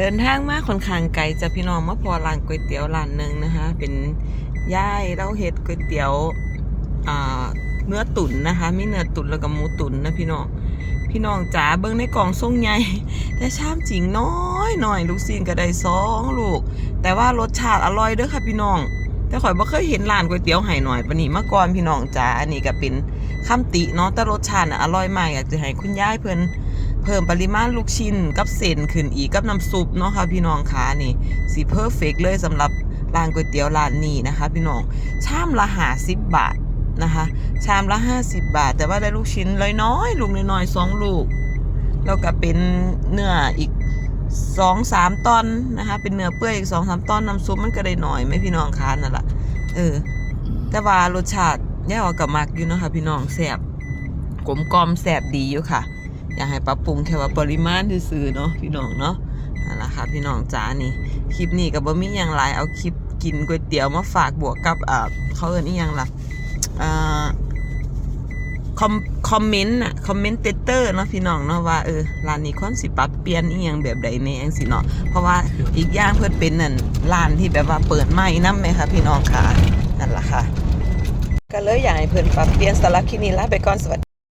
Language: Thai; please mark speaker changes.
Speaker 1: เดินทางมาค่อนข้างไกลจะพี่น้องมาพอร้านก๋วยเตี๋ยวร้านหนึ่งนะคะ เป็นย่ายเราเฮ็ดก๋วยเตี๋ยวเนื้อตุ๋นนะคะมีเนื้อตุ๋นแล้วก็หมูตุ๋นนะพี่น้องพี่น้องจ๋าเบิ่งในกล่องทรงใหญ่แต่ชามจริงน้อยหน่อยลูกซีนก็ได้สองลูก แต่ว่ารสชาติอร่อยเด้อค่ะพี่น้อง แต่ข่อยบ่เคยเห็นร้านก๋วยเตี๋ยวไห่หน่อยปนนี้มาก่อนพี่น้องจ๋าอันนี้ก็เป็นคำติเนาะแต่รสชาติอร่อยมากอยากจะให้คุณยายเพิ่น เพิ่มปริมาณลูกชิ้นกับเส้นขึ้นอีกกับน้ำซุปเนาะค่ะพี่น้องค่ะนี่สิเพอร์เฟกเลยสำหรับร้านก๋วยเตี๋ยวร้านนี้นะคะ พี่น้องชามละ50บาทนะคะ ชามละ 50 บาท แต่ว่าได้ลูกชิ้นน้อยๆลูกน้อยๆสองลูก แล้วก็เป็นเนื้ออีกสองสามตอนนะคะ เป็นเนื้อเปื่อยอีกสองสามตอนน้ำซุปมันก็ได้หน่อยไหม่พี่น้องคะนั่นแหละเออ แต่ว่ารสชาติแย่าออกกับมักอยู่นะคะพี่น้องแซ่บกลมกลอมแซ่บดีอยู่ค่ะ อยากให้ปรับปรุงแค่ว่าปริมาณซื่อเนาะพี่น้องเนาะนั่นแหละค่ะพี่น้องจ้านี่คลิปนี้ก็บ่มีอย่างไรเอาคลิปกินก๋วยเตี๋ยวมาฝากบวกกับอ่าเขาเอิ้นอีหยังล่ะอ่าคอมคอมเมนต์น่ะคอมเมนต์เตอร์เนาะพี่น้องเนาะว่าเออร้านนี้ควรสิปรับเปลี่ยนอีหยังแบบใดแน่จังซี่เนาะเพราะว่าอีกอย่างเพิ่นเป็นนั่นร้านที่แบบว่าเปิดใหม่นำไหมคะพี่น้องค่ะนั่นล่ะค่ะก็เลยอยากให้เพิ่นปรับเปลี่ยนสำหรับคลิปนี้ลาไปก่อนสวัสดี